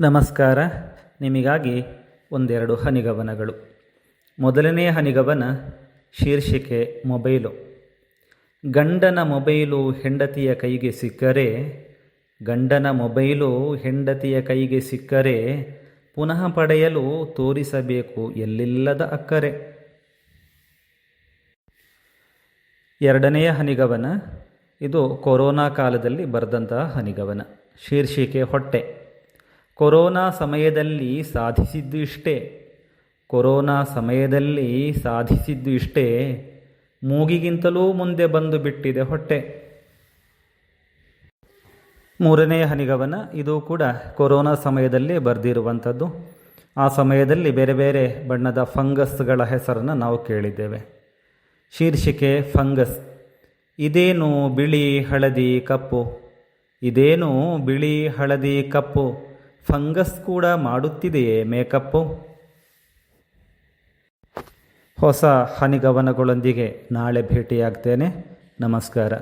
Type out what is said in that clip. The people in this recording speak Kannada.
ನಮಸ್ಕಾರ. ನಿಮಗಾಗಿ ಒಂದೆರಡು ಹನಿಗವನಗಳು. ಮೊದಲನೇ ಹನಿಗವನ ಶೀರ್ಷಿಕೆ ಮೊಬೈಲು. ಗಂಡನ ಮೊಬೈಲು ಹೆಂಡತಿಯ ಕೈಗೆ ಸಿಕ್ಕರೆ, ಗಂಡನ ಮೊಬೈಲು ಹೆಂಡತಿಯ ಕೈಗೆ ಸಿಕ್ಕರೆ ಪುನಃ ಪಡೆಯಲು ತೋರಿಸಬೇಕು ಎಲ್ಲಿಲ್ಲದ ಅಕ್ಕರೆ. ಎರಡನೆಯ ಹನಿಗವನ, ಇದು ಕೊರೋನಾ ಕಾಲದಲ್ಲಿ ಬರೆದಂತಹ ಹನಿಗವನ. ಶೀರ್ಷಿಕೆ ಹೊಟ್ಟೆ. ಕೊರೋನಾ ಸಮಯದಲ್ಲಿ ಸಾಧಿಸಿದ್ದು ಇಷ್ಟೇ. ಕೊರೋನಾ ಸಮಯದಲ್ಲಿ ಸಾಧಿಸಿದ್ದು ಇಷ್ಟೇ. ಮೂಗಿಗಿಂತಲೂ ಮುಂದೆ ಬಂದು ಬಿಟ್ಟಿದೆ ಹೊಟ್ಟೆ. ಮೂರನೆಯ ಹನಿಗವನ, ಇದು ಕೂಡ ಕೊರೋನಾ ಸಮಯದಲ್ಲಿ ಬರೆದಿರುವಂಥದ್ದು. ಆ ಸಮಯದಲ್ಲಿ ಬೇರೆ ಬೇರೆ ಬಣ್ಣದ ಫಂಗಸ್ಗಳ ಹೆಸರನ್ನು ನಾವು ಕೇಳಿದ್ದೇವೆ. ಶೀರ್ಷಿಕೆ ಫಂಗಸ್. ಇದೇನು ಬಿಳಿ ಹಳದಿ ಕಪ್ಪು? ಇದೇನು ಬಿಳಿ ಹಳದಿ ಕಪ್ಪು? ಫಂಗಸ್ ಕೂಡ ಮಾಡುತ್ತಿದೆಯೇ ಮೇಕಪ್ಪು? ಹೊಸ ಹನಿಗವನಗಳೊಂದಿಗೆ ನಾಳೆ ಭೇಟಿಯಾಗ್ತೇನೆ. ನಮಸ್ಕಾರ.